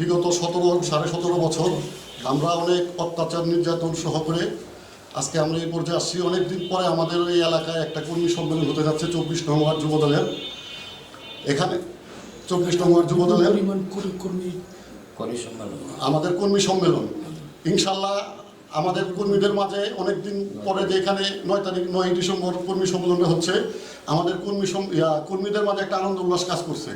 বিগত সতেরো সাড়ে সতেরো বছর আমরা অনেক অত্যাচার নির্যাতন সহ করে আজকে আমরা এই পর্যায়ে আসছি। অনেক দিন পরে আমাদের এই এলাকায় একটা কর্মী সম্মেলন হতে যাচ্ছে চব্বিশ নম্বর যুব দলের এখানে চব্বিশ নম্বর যুব দলের কর্মী সম্মেলন। আমাদের কর্মী সম্মেলন। ইনশাল্লাহ আমাদের কর্মীদের মাঝে অনেক দিন পরে যে এখানে নয় তারিখ নয় ডিসেম্বর কর্মী সম্মেলনটা হচ্ছে আমাদের কর্মী কর্মীদের মাঝে একটা আনন্দ উল্লাস কাজ করছে।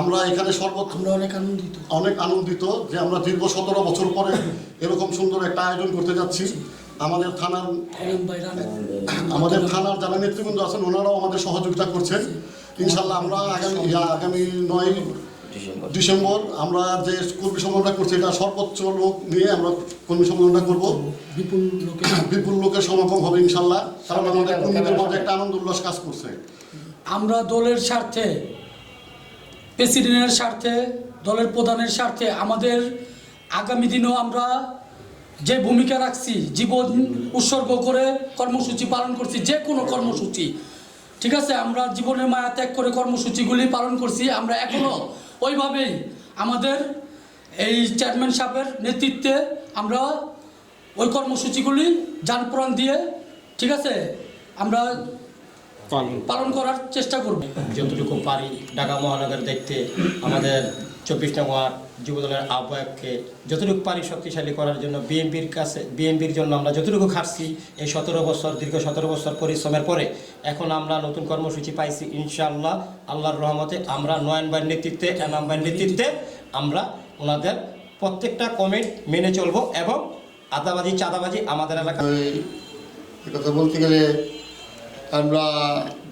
আমরা এখানে আমরা অনেক আনন্দিত। অনেক আনন্দিত যে আমরা দীর্ঘ সতেরো বছর পরে এরকম সুন্দর একটা আয়োজন করতে যাচ্ছি। আমাদের থানার আমাদের থানার যারা নেতৃবৃন্দ আছেন ওনারাও আমাদের সহযোগিতা করছেন। ইনশাল্লাহ আমরা আগামী আগামী নয় ডিসেম্বর। আমরা যে কর্মী সম্মেলনটা করছি এটা সর্বোচ্চ লোক নিয়ে আমরা কর্মী সম্মেলনটা করব। বিপুল লোকে বিপুল লোকের সমাগম হবে ইনশাল্লাহ। কারণ আমাদের কর্মীদের মাঝে একটা আনন্দ উল্লাস কাজ করছে। আমরা দলের স্বার্থে প্রেসিডেন্টের স্বার্থে, দলের প্রধানের স্বার্থে আমাদের আগামী দিনেও আমরা যে ভূমিকা রাখছি, জীবন উৎসর্গ করে কর্মসূচি পালন করছি, যে কোনো কর্মসূচি, ঠিক আছে? আমরা জীবনের মায়া ত্যাগ করে কর্মসূচিগুলি পালন করছি, আমরা এখনও ওইভাবেই আমাদের এই চেয়ারম্যান সাহেবের নেতৃত্বে আমরা ওই কর্মসূচিগুলি যানপ্রাণ দিয়ে, ঠিক আছে? আমরা পালন করার চেষ্টা করব। যতটুকু পারি ঢাকা মহানগর দেখতে আমাদের চব্বিশ নম্বর যুবদলের আহ্বায়ককে যতটুকু পারি শক্তিশালী করার জন্য বিএনপির কাছে বিএনপির জন্য আমরা যতটুকু খাটছি এই সতেরো বছর দীর্ঘ সতেরো বছর পরিশ্রমের পরে এখন আমরা নতুন কর্মসূচি পাইছি ইনশাআল্লাহ আল্লাহর রহমতে আমরা নয়ন ভাইয়ের নেতৃত্বে এনাম ভাইয়ের নেতৃত্বে আমরা ওনাদের প্রত্যেকটা কমেন্ট মেনে চলবো এবং আদাবাজি চাঁদাবাজি আমাদের এলাকায় কথা বলতে গেলে আমরা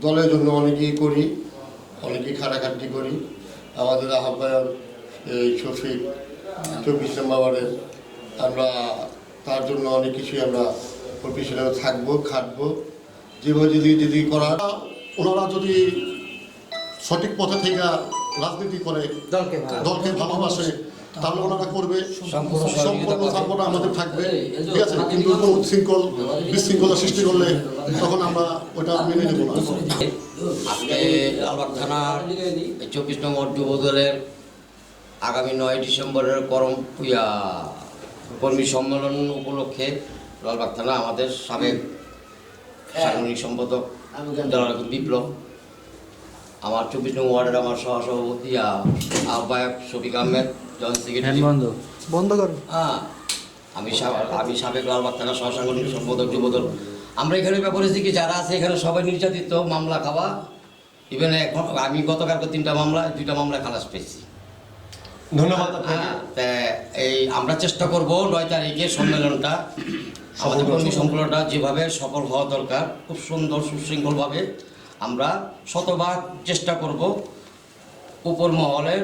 দলের জন্য অনেকেই করি অনেকেই খাটাখাটি করি। আমাদের আহ্বায়ক এই শফিক চব্বিশ নম্বরের আমরা তার জন্য অনেক কিছুই আমরা প্রফেশনাল থাকব খাটবো। যেভাবে যদি যদি করার ওনারা যদি সঠিক পথে থেকে রাজনীতি করে দলকে ভালোবাসে তাহলে ওনারা করবে সম্পূর্ণ আমাদের থাকবে। ঠিক আছে? কিন্তু কোনো উচ্ছৃঙ্খল বিশৃঙ্খলা সৃষ্টি করলে তখন আমরা ওটা মেনে নেব না। আজকে লালবাগ থানার চব্বিশ নম্বর যুব দলের আগামী নয় ডিসেম্বরের করম কর্মী সম্মেলন উপলক্ষে লালবাগ থানা আমাদের সাবেক সাংগঠনিক সম্পাদক বিপ্লব আমার চব্বিশ নম্বর ওয়ার্ডের আমার সহসভাপতি আহ্বায়ক শফিক আহমেদ জন সেক্রেটারি। বন্ধ। করো। হ্যাঁ আমি সা- আমি সাবেক লালবাগ থানা সহসাংগঠনিক সম্পাদক যুবদল। আমরা এখানে ব্যাপারে কি যারা আছে এখানে সবাই নির্যাতিত মামলা খাওয়া। ইভেন এখন আমি গতকালকে তিনটা মামলা দুইটা মামলা খালাস পেয়েছি। ধন্যবাদ হ্যাঁ, তা এই আমরা চেষ্টা করব নয় তারিখে সম্মেলনটা আমাদের কর্মী সম্মেলনটা যেভাবে সফল হওয়া দরকার খুব সুন্দর সুশৃঙ্খলভাবে। আমরা শতভাগ চেষ্টা করব উপর মহলের